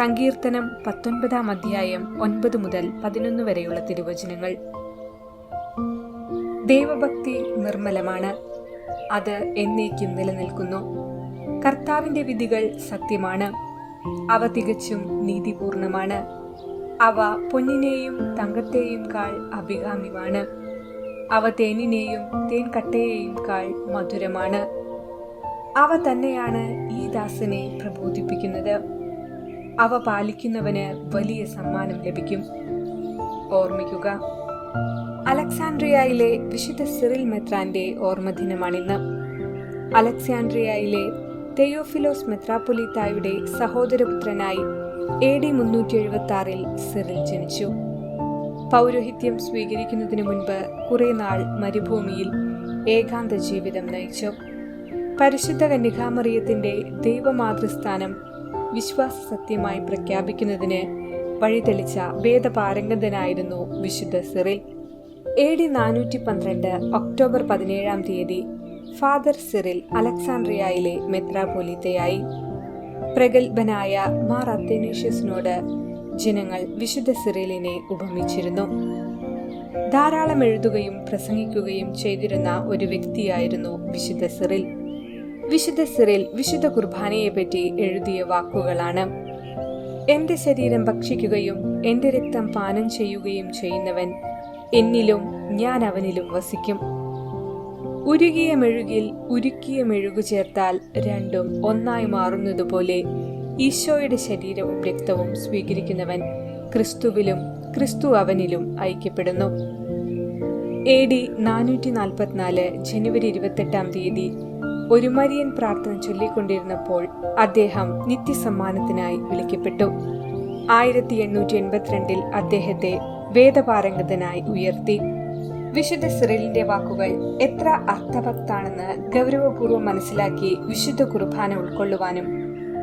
സങ്കീർത്തനം പത്തൊൻപതാം അധ്യായം ഒൻപത് മുതൽ പതിനൊന്ന് വരെയുള്ള തിരുവചനങ്ങൾ. ദേവഭക്തി നിർമ്മലമാണ്. അത് എന്നേക്കും നിലനിൽക്കുന്നു. കർത്താവിന്റെ വിധികൾ സത്യമാണ്. അവ തികച്ചും നീതിപൂർണമാണ്. അവ പൊന്നിനെയും തങ്കത്തെയും കാൾ അഭികാമ്യമാണ്. അവ തേനിനെയും തേൻകട്ടയെയും കാൾ മധുരമാണ്. അവ തന്നെയാണ് ഈ ദാസനെ പ്രബോധിപ്പിക്കുന്നത്. അവ പാലിക്കുന്നവന് വലിയ സമ്മാനം ലഭിക്കും. ഓർമ്മിക്കുക അലക്സാൻഡ്രിയയിലെ വിശുദ്ധ സിറിൽ മെത്രാന്റെ ഓർമ്മദിനമാണിന്ന് അലക്സാൻഡ്രിയയിലെ തെയോഫിലോസ് മെത്രാപ്പൊലിത്തായുടെ സഹോദരപുത്രനായി എ ഡി മുന്നൂറ്റി എഴുപത്തി ആറിൽ സിറിൽ ജനിച്ചു. പൗരോഹിത്യം സ്വീകരിക്കുന്നതിനു മുൻപ് കുറെ നാൾ മരുഭൂമിയിൽ ഏകാന്ത ജീവിതം നയിച്ചു. പരിശുദ്ധ കന്യകാമറിയത്തിന്റെ ദൈവമാതൃസ്ഥാനം വിശ്വാസ സത്യമായി പ്രഖ്യാപിക്കുന്നതിന് വഴിതെളിച്ച വേദപാരംഗതനായിരുന്നു വിശുദ്ധ സിറിൽ. എ ഡി നാനൂറ്റി പന്ത്രണ്ട് ഒക്ടോബർ പതിനേഴാം തീയതി ഫാദർ സിറിൽ അലക്സാൻഡ്രിയയിലെ മെത്രാപോലിത്തയായി പ്രഗത്ഭനായ മാർ അത്തനേഷ്യസിനോട് ജനങ്ങൾ വിശുദ്ധ സിറിലിനെ ഉപമിച്ചിരുന്നു. ധാരാളം എഴുതുകയും പ്രസംഗിക്കുകയും ചെയ്തിരുന്ന ഒരു വ്യക്തിയായിരുന്നു വിശുദ്ധ സിറിൽ. വിശുദ്ധ സിറിൽ വിശുദ്ധ കുർബാനയെപ്പറ്റി എഴുതിയ വാക്കുകളാണ്. എന്റെ ശരീരം ഭക്ഷിക്കുകയും എന്റെ രക്തം പാനം ചെയ്യുകയും ചെയ്യുന്നവൻ എന്നിലും ഞാൻ അവനിലും വസിക്കും. ഉരുകിയ മെഴുകിൽ ഉരുക്കിയ മെഴുകു ചേർത്താൽ രണ്ടും ഒന്നായി മാറുന്നതുപോലെ ഈശോയുടെ ശരീരവും രക്തവും സ്വീകരിക്കുന്നവൻ ക്രിസ്തുവിലും ക്രിസ്തു അവനിലും ഐക്യപ്പെടുന്നു. എ ഡി നാനൂറ്റി നാൽപ്പത്തിനാല് ജനുവരി ഇരുപത്തെട്ടാം തീയതി ഒരു മരിയൻ പ്രാർത്ഥന ചൊല്ലിക്കൊണ്ടിരുന്നപ്പോൾ അദ്ദേഹം നിത്യസമ്മാനത്തിനായി വിളിക്കപ്പെട്ടു. ആയിരത്തി എണ്ണൂറ്റി എൺപത്തിരണ്ടിൽ അദ്ദേഹത്തെ വേദപാരംഗതനായി ഉയർത്തി. വിശുദ്ധ സിറിലിന്റെ വാക്കുകൾ എത്ര അർത്ഥവത്താണെന്ന് ഗൗരവപൂർവം മനസ്സിലാക്കി വിശുദ്ധ കുർബാന ഉൾക്കൊള്ളുവാനും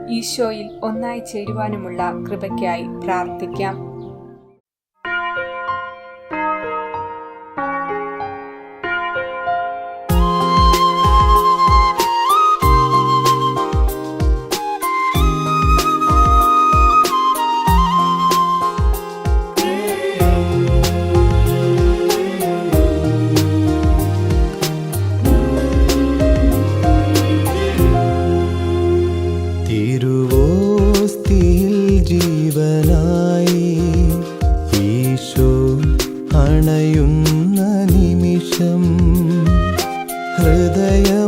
ഈശോയിൽ ഒന്നായി ചേരുവാനുമുള്ള കൃപയ്ക്കായി പ്രാർത്ഥിക്കാം. അണയുന്ന നിമിഷം ഹൃദയമൊരുക്കാം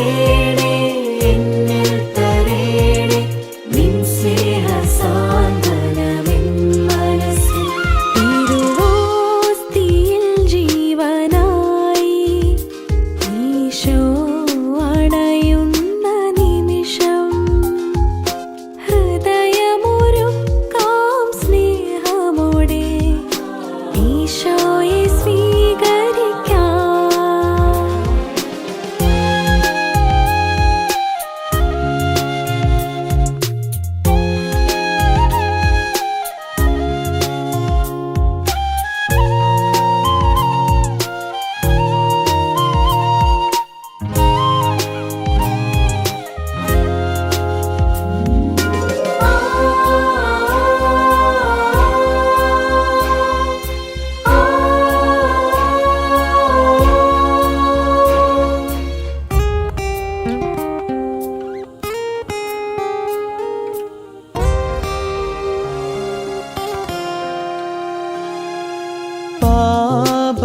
Oh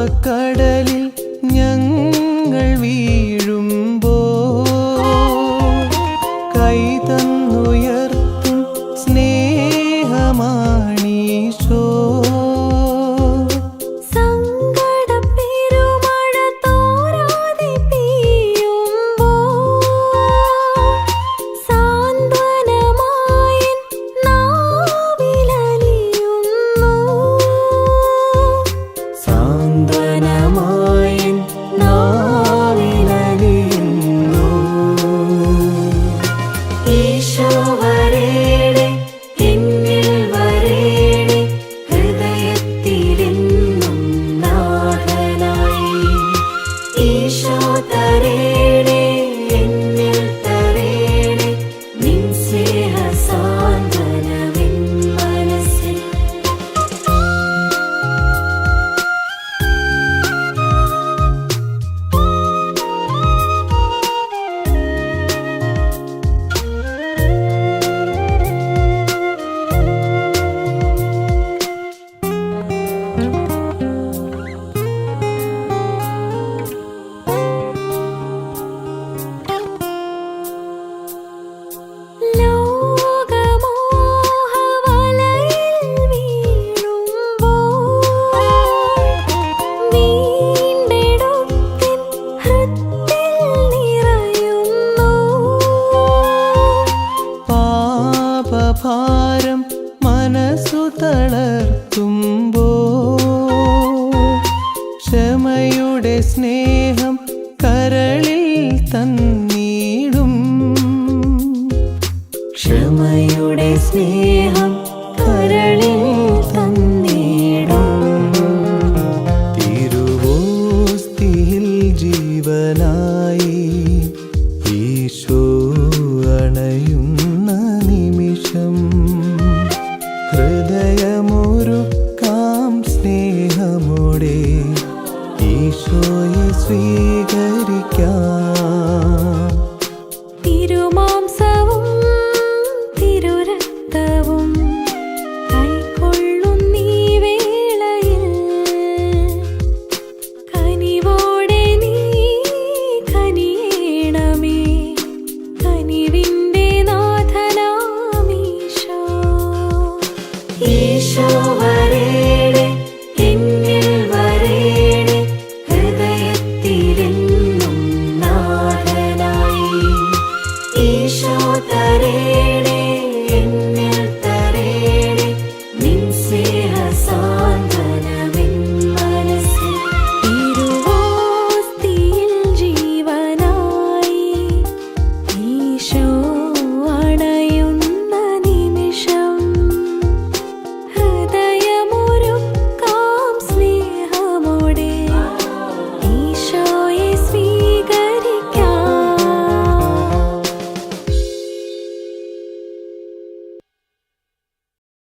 பாவக்கடலில் ഈശോ വരേണ. ആഭാരം മനസ്സു തളർത്തുമ്പോ ക്ഷമയുടെ സ്നേഹം കരളിൽ തന്നീടും. ക്ഷമയുടെ സ്നേഹം ഹൃദയമൊരുക്കാം ഈശോ വരേ.